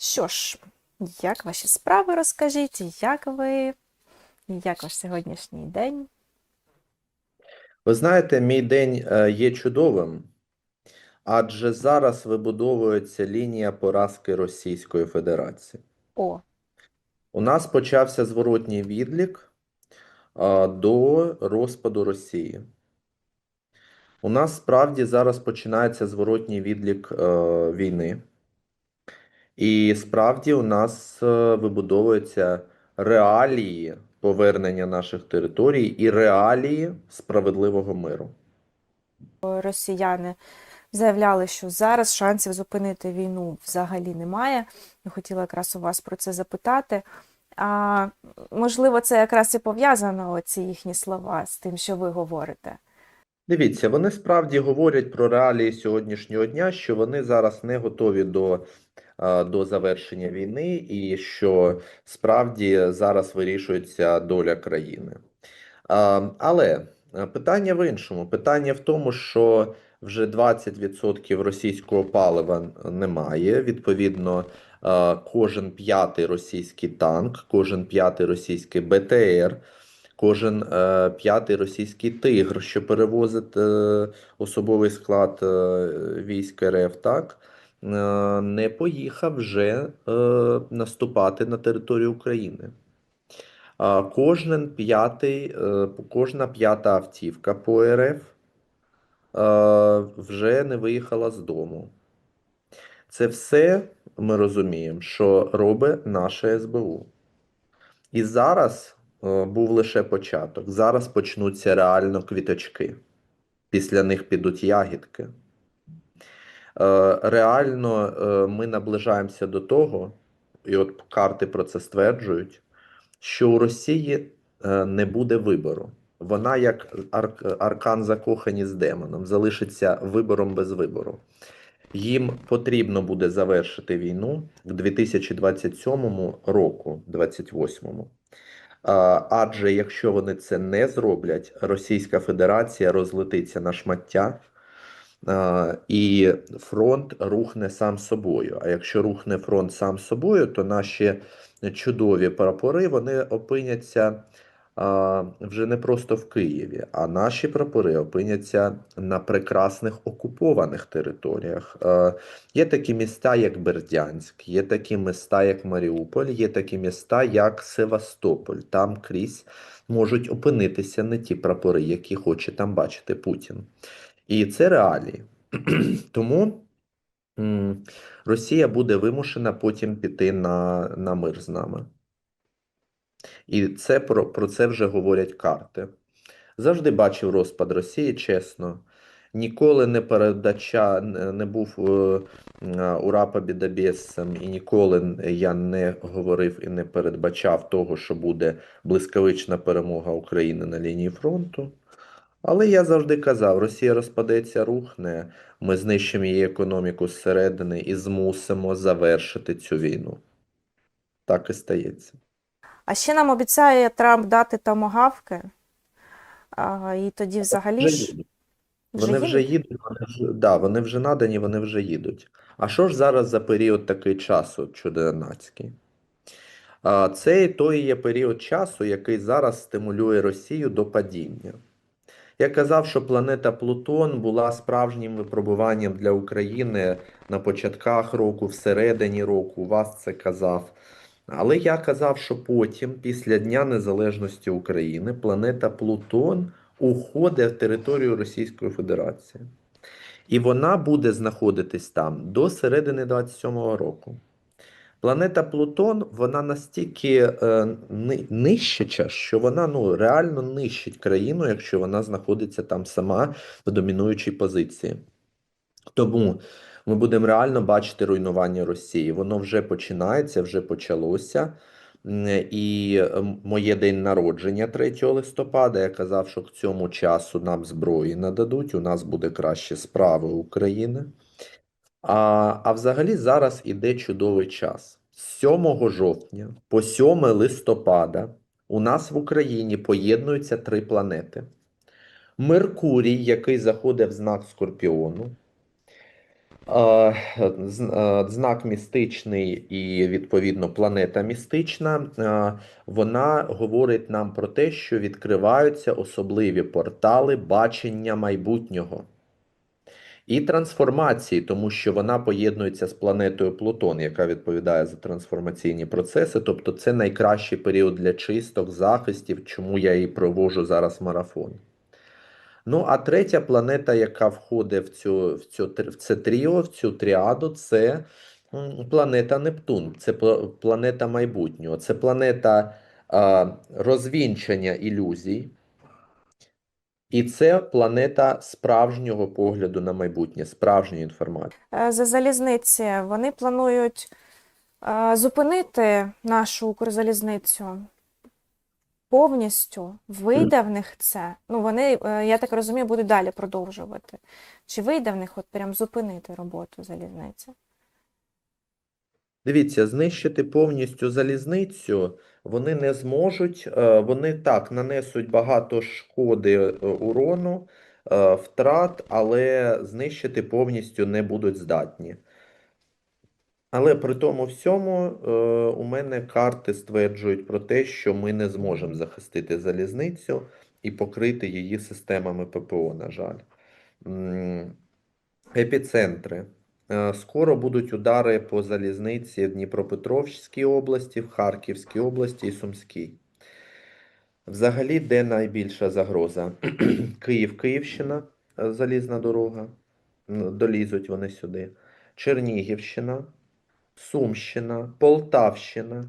Що ж, як ваші справи розкажіть? Як ви? Як ваш сьогоднішній день? Ви знаєте, мій день е, є чудовим, адже зараз вибудовується лінія поразки Російської Федерації. О, У нас почався зворотній відлік е, до розпаду Росії. У нас справді зараз починається зворотній відлік е, війни. І справді у нас е, вибудовуються реалії повернення наших територій і реалії справедливого миру. росіяни заявляли, що зараз шансів зупинити війну взагалі немає. Я хотіла якраз у вас про це запитати. А можливо, це якраз і пов'язано, оці їхні слова, з тим, що ви говорите. Дивіться, вони справді говорять про реалії сьогоднішнього дня, що вони зараз не готові до, до завершення війни, і що справді зараз вирішується доля країни. Е, Але е, питання в іншому. Питання в тому, що вже 20% російського палива немає. Відповідно, е, кожен п'ятий російський танк, кожен п'ятий російський БТР. Кожен е, п'ятий російський тигр, що перевозить е, особовий склад е, військ РФ, так, е, не поїхав вже е, наступати на територію України. Кожен п'ятий, е, кожна п'ята автівка по РФ е, вже не виїхала з дому. Це все ми розуміємо, що робить наше СБУ. І зараз е, був лише початок. Зараз почнуться реально квіточки. Після них підуть ягідки. Е, Реально е, ми наближаємося до того, і от карти про це стверджують, що у Росії е, не буде вибору. Вона, як ар- аркан закохані з демоном, залишиться вибором без вибору. Їм потрібно буде завершити війну в 2027 року, 28-му. Адже якщо вони це не зроблять, Російська Федерація розлетиться на шмаття, і фронт рухне сам собою. А якщо рухне фронт сам собою, то наші чудові прапори вони опиняться вже не просто в Києві, а наші прапори опиняться на прекрасних окупованих територіях. Є такі міста, як Бердянськ, є такі міста, як Маріуполь, є такі міста, як Севастополь. Там крізь можуть опинитися не ті прапори, які хоче там бачити Путін. І це реалії. Тому Росія буде вимушена потім піти на, на мир з нами. І це про, про це вже говорять карти. Завжди бачив розпад Росії, чесно. Ніколи не передача не був е, ура побєдобєсцем, і ніколи я не говорив і не передбачав того, що буде блискавична перемога України на лінії фронту. Але я завжди казав: Росія розпадеться, рухне, ми знищимо її економіку зсередини і змусимо завершити цю війну. Так і стається. А ще нам обіцяє Трамп дати томогавки. А, і тоді взагалі Вже ж їдуть. вже Вони вже їдуть? вони вже, да, вони вже надані, вони вже їдуть. А що ж зараз за період такий часу чудернацький? Це той є період часу, який зараз стимулює Росію до падіння. Я казав, що планета Плутон була справжнім випробуванням для України на початках року, всередині року, вас це казав. Але я казав, що потім, після Дня Незалежності України, планета Плутон уходить в територію Російської Федерації. І вона буде знаходитись там до середини 27-го року. Планета Плутон, вона настільки е, ни- нищача, що вона ну, реально нищить країну, якщо вона знаходиться там сама в домінуючій позиції. Тому ми будемо реально бачити руйнування Росії. Воно вже починається, вже почалося. І моє день народження 3 листопада. Я казав, що к цьому часу нам зброї нададуть. У нас буде краще справи України. А, а взагалі зараз іде чудовий час. З 7 жовтня по 7 листопада у нас в Україні поєднуються три планети. Меркурій, який заходить в знак Скорпіону, Знак містичний і, відповідно, планета містична. Вона говорить нам про те, що відкриваються особливі портали бачення майбутнього і трансформації, тому що вона поєднується з планетою Плутон, яка відповідає за трансформаційні процеси. Тобто, це найкращий період для чисток, захистів, чому я і провожу зараз марафон. Ну, а третя планета, яка входить в цю, в цю, в це тріо, в цю тріаду, це планета Нептун, це планета майбутнього, це планета а, розвінчання ілюзій, і це планета справжнього погляду на майбутнє, справжньої інформації. Е, За залізниці вони планують е, зупинити нашу Укрзалізницю повністю. Вийде в них це. Ну, вони, е, я так розумію, будуть далі продовжувати. Чи вийде в них от прям зупинити роботу залізниці? Дивіться, знищити повністю залізницю вони не зможуть. Е, Вони так нанесуть багато шкоди, е, урону, е, втрат, але знищити повністю не будуть здатні. Але при тому всьому у мене карти стверджують про те, що ми не зможемо захистити залізницю і покрити її системами ППО, на жаль. Епіцентри. Е, Скоро будуть удари по залізниці в Дніпропетровській області, в Харківській області і Сумській. Взагалі, де найбільша загроза? Київ, Київщина, е, залізна дорога. Долізуть вони сюди. Чернігівщина, Сумщина, Полтавщина,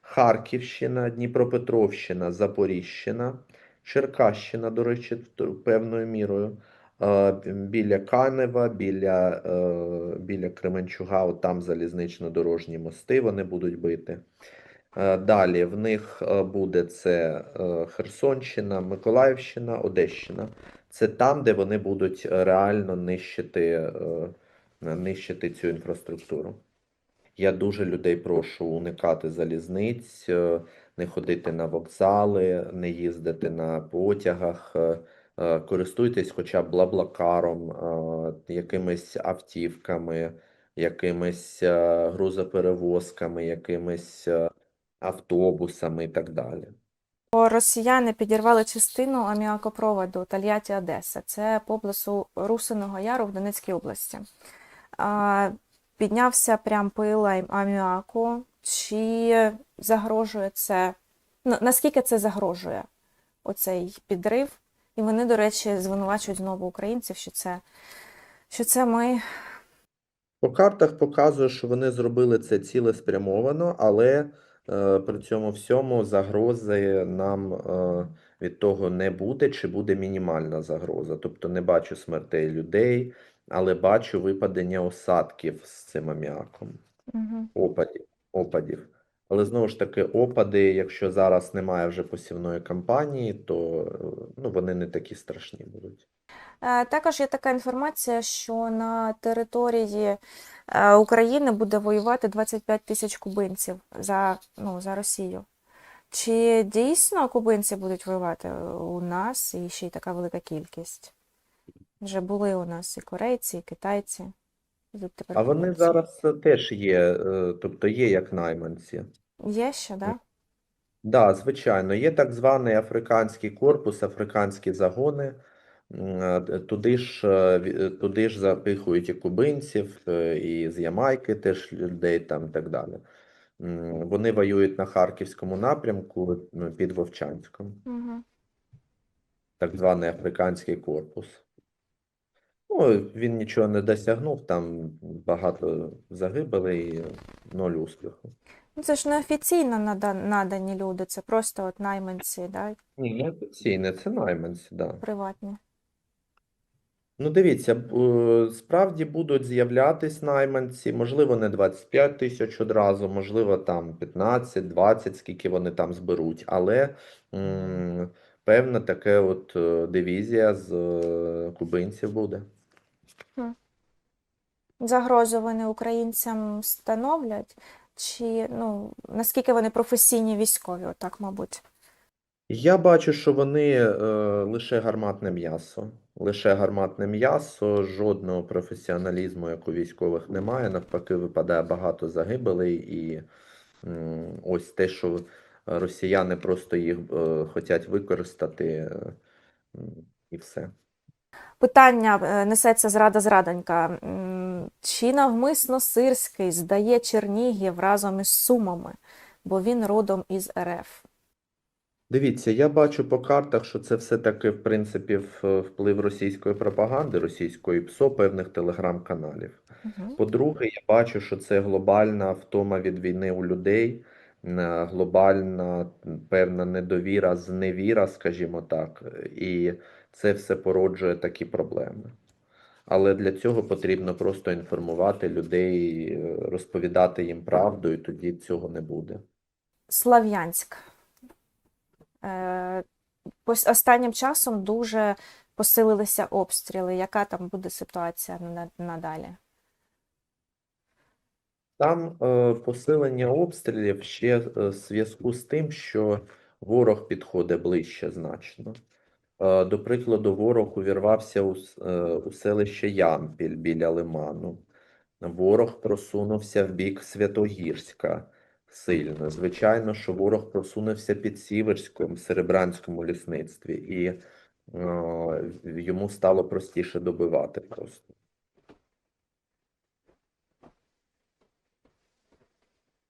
Харківщина, Дніпропетровщина, Запоріжжяна, Черкащина, до речі, певною мірою. Е, Біля Канева, біля, е, біля Кременчуга, от там залізнично-дорожні мости вони будуть бити. Е, Далі в них буде це Херсонщина, Миколаївщина, Одещина. Це там, де вони будуть реально нищити, нищити цю інфраструктуру. Я дуже людей прошу уникати залізниць, не ходити на вокзали, не їздити на потягах, користуйтесь хоча б блаблакаром, е, якимись автівками, якимись е, грузоперевозками, якимись е, автобусами і так далі. Росіяни підірвали частину аміакопроводу Тольятті-Одеса. Це поблизу Русиного Яру в Донецькій області. Піднявся прям пил ам- аміаку. Чи загрожує це? Ну, наскільки це загрожує оцей підрив? І вони, до речі, звинувачують знову українців, що це, що це ми. По картах показує, що вони зробили це цілеспрямовано, але е, при цьому всьому загрози нам е, від того не буде, чи буде мінімальна загроза. Тобто не бачу смертей людей, але бачу випадення осадків з цим аміаком, Угу. опадів, опадів. Але знову ж таки, опади, якщо зараз немає вже посівної кампанії, то е, ну, вони не такі страшні будуть. Е, Також є така інформація, що на території е, України буде воювати 25 тисяч кубинців за, ну, за Росію. Чи дійсно кубинці будуть воювати у нас і ще й така велика кількість? Вже були у нас і корейці, і китайці. А вони зараз е, теж є, е, тобто є як найманці. Є ще, да? Да, звичайно, є так званий африканський корпус, африканські загони. Е, Туди ж, туди ж запихують і кубинців, і з Ямайки теж людей там і так далі. Вони воюють на Харківському напрямку під Вовчанськом, Угу. так званий африканський корпус. Ну, він нічого не досягнув, там багато загибелей, і ноль успіху. Ну, це ж не офіційно нада- надані люди, це просто от найманці, да? Ні, не офіційне, це найманці, да. приватні. Ну, дивіться, б- е, справді будуть з'являтись найманці, можливо, не 25 тисяч одразу, можливо, там 15, 20, скільки вони там зберуть, але м, певна таке от е, дивізія з е, кубинців буде. Загрозу вони українцям становлять? Чи ну, наскільки вони професійні військові, отак, мабуть. Я бачу, що вони е, лише гарматне м'ясо. лише гарматне м'ясо, жодного професіоналізму, як у військових, немає. Навпаки, випадає багато загибелей, і м, ось те, що росіяни просто їх е, хочуть використати, е, і все. Питання е, несеться зрада зрадонька. Чи навмисно Сирський здає Чернігів разом із Сумами, бо він родом із РФ? Дивіться, я бачу по картах, що це все-таки, в принципі, вплив російської пропагаги, російської ПСО, певних телеграм-каналів. Угу. По-друге, я бачу, що це глобальна втома від війни у людей, е, глобальна певна недовіра, зневіра, скажімо так, і це все породжує такі проблеми. Але для цього потрібно просто інформувати людей, е, розповідати їм правду, і тоді цього не буде. Слав'янськ. Е, Останнім часом дуже посилилися обстріли. Яка там буде ситуація надалі? Там е, посилення обстрілів ще в зв'язку з тим, що ворог підходить ближче значно. Е, До прикладу, ворог увірвався у, е, у селище Ямпіль біля Лиману. Ворог просунувся в бік Святогірська сильно. Звичайно, що ворог просунувся під Сіверськом в Серебранському лісництві, і е, йому стало простіше добивати просто.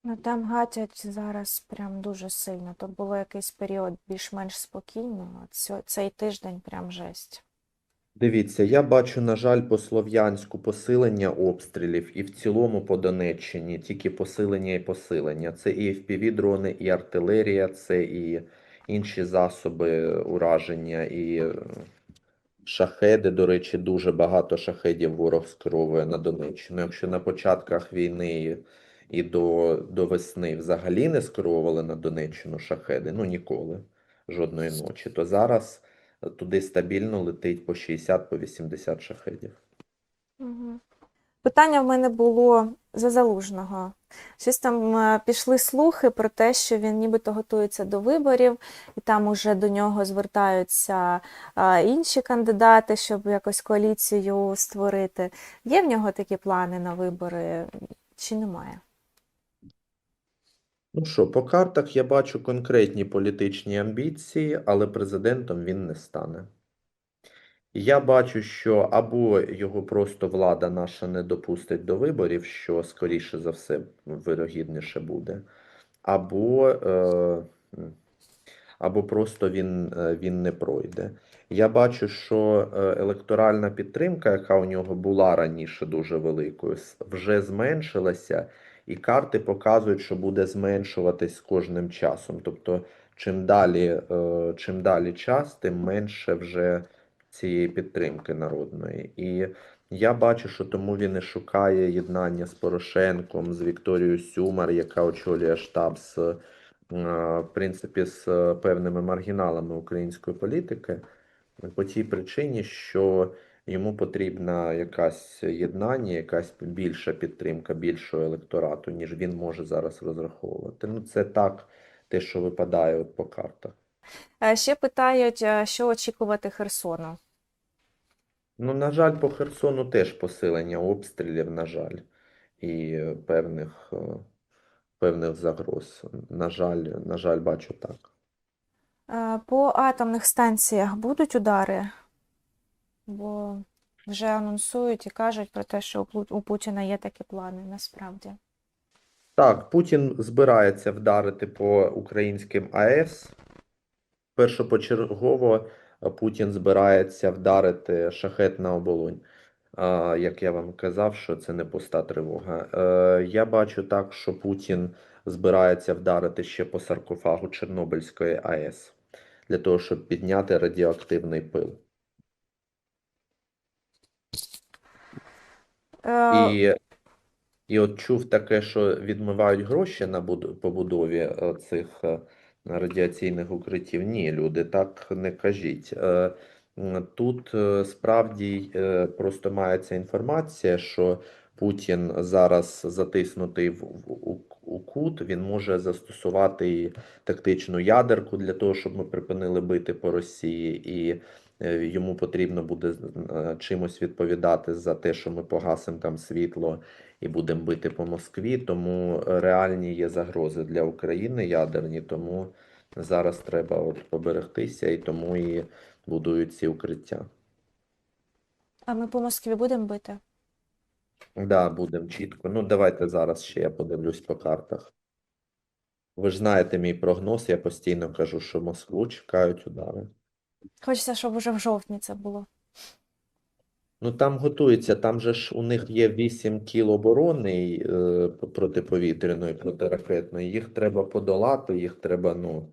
Ну там гатять зараз прям дуже сильно. То було якийсь період більш-менш спокійно, а цей тиждень прям жесть. Дивіться, я бачу, на жаль, по Слов'янську посилення обстрілів і в цілому по Донеччині тільки посилення і посилення. Це і FPV-дрони, і артилерія, це і інші засоби ураження, і е, шахеди. До речі, дуже багато шахедів ворог скеровує на Донеччину. Якщо на початках війни і до, до весни взагалі не скеровували на Донеччину шахеди, ну ніколи, жодної ночі, то зараз туди стабільно летить по 60 по шахедів. Угу. Питання в мене було за залужного. Щось там е, пішли слухи про те, що він нібито готується до виборів, і там уже до нього звертаються інші кандидати, щоб якось коаліцію створити. Є в нього такі плани на вибори чи немає? Ну що, по картах я бачу конкретні політичні амбіції, але президентом він не стане. Я бачу, що або його просто влада наша не допустить до виборів, що скоріше за все вирогідніше буде, або, е, або просто він, е, він не пройде. Я бачу, що е, електоральна підтримка, яка у нього була раніше дуже великою, вже зменшилася, і карти показують, що буде зменшуватись з кожним часом. Тобто, чим далі, е, чим далі час, тим менше вже цієї підтримки народної. І я бачу, що тому він і шукає єднання з Порошенком, з Вікторією Сюмар, яка очолює штаб з, е, в принципі, з е, певними маргіналами української політики, по тій причині, що йому потрібна якась єднання, якась більша підтримка більшого електорату, ніж він може зараз розраховувати. Ну, це так, те, що випадає от по картах. Ще питають, е, що очікувати Херсону. Ну, на жаль, по Херсону теж посилення обстрілів, на жаль, і певних, е, певних загроз. На жаль, на жаль, бачу так. Е, По атомних станціях будуть удари? Бо вже анонсують і кажуть про те, що у Путіна є такі плани насправді. Так, Путін збирається вдарити по українським АЕС. Першопочергово е, Путін збирається вдарити шахет на оболонь. Як я вам казав, що це не пуста тривога. Е, Я бачу так, що Путін збирається вдарити ще по саркофагу Чорнобильської АЕС для того, щоб підняти радіоактивний пил. І, і от чув таке, що відмивають гроші на побудові е, цих е, радіаційних укриттів. Ні, люди, так не кажіть. Е, Тут е, справді е, просто мається інформація, що Путін зараз затиснутий в, в- у, кут, він може застосувати і тактичну ядерку для того, щоб ми припинили бити по Росії, і е, йому потрібно буде е, чимось відповідати за те, що ми погасимо там світло і будемо бити по Москві. Тому реальні є загрози для України ядерні, тому зараз треба от поберегтися і тому і будують ці укриття. А ми по Москві будемо бити? Да, будемо чітко. Ну, давайте зараз ще я подивлюсь по картах. Ви ж знаєте мій прогноз, я постійно кажу, що Москву чекають удари. Хочеться, щоб уже в жовтні це було. Ну там готується, там же ж у них є 8 кіл оборони е, протиповітряної, протиракетної. Їх треба подолати, їх треба ну,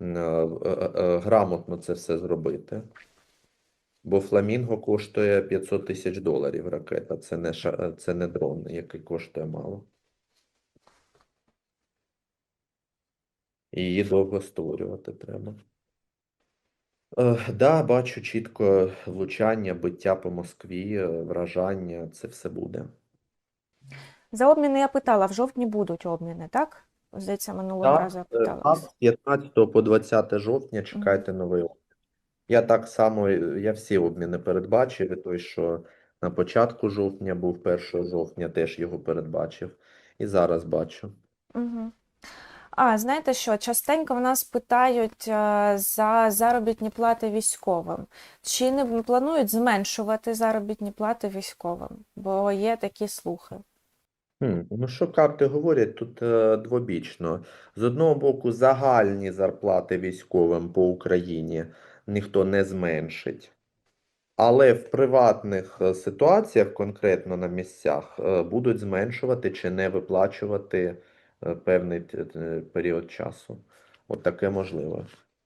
е, е, е, грамотно це все зробити. Бо Фламінго коштує 500 тисяч доларів ракета. Це не, ша- це не дрон, який коштує мало. І її довго створювати треба. Е, да, бачу чітко влучання, биття по Москві, е, вражання, це все буде. За обміни я питала, в жовтні будуть обміни, так? Здається, минулого Так, разу я е, питала так, з 15 по 20 жовтня чекайте новий обмін. Я так само, я всі обміни передбачив, і той, що на початку жовтня був 1 жовтня, теж його передбачив. І зараз бачу. Угу. А, знаєте що, частенько в нас питають е, за заробітні плати військовим. Чи не планують зменшувати заробітні плати військовим? Бо є такі слухи. Ну що карти говорять тут е, двобічно. З одного боку, загальні зарплати військовим по Україні ніхто не зменшить. Але в приватних е, ситуаціях, конкретно на місцях, е, будуть зменшувати чи не виплачувати певний т- т- період часу. От таке можливо.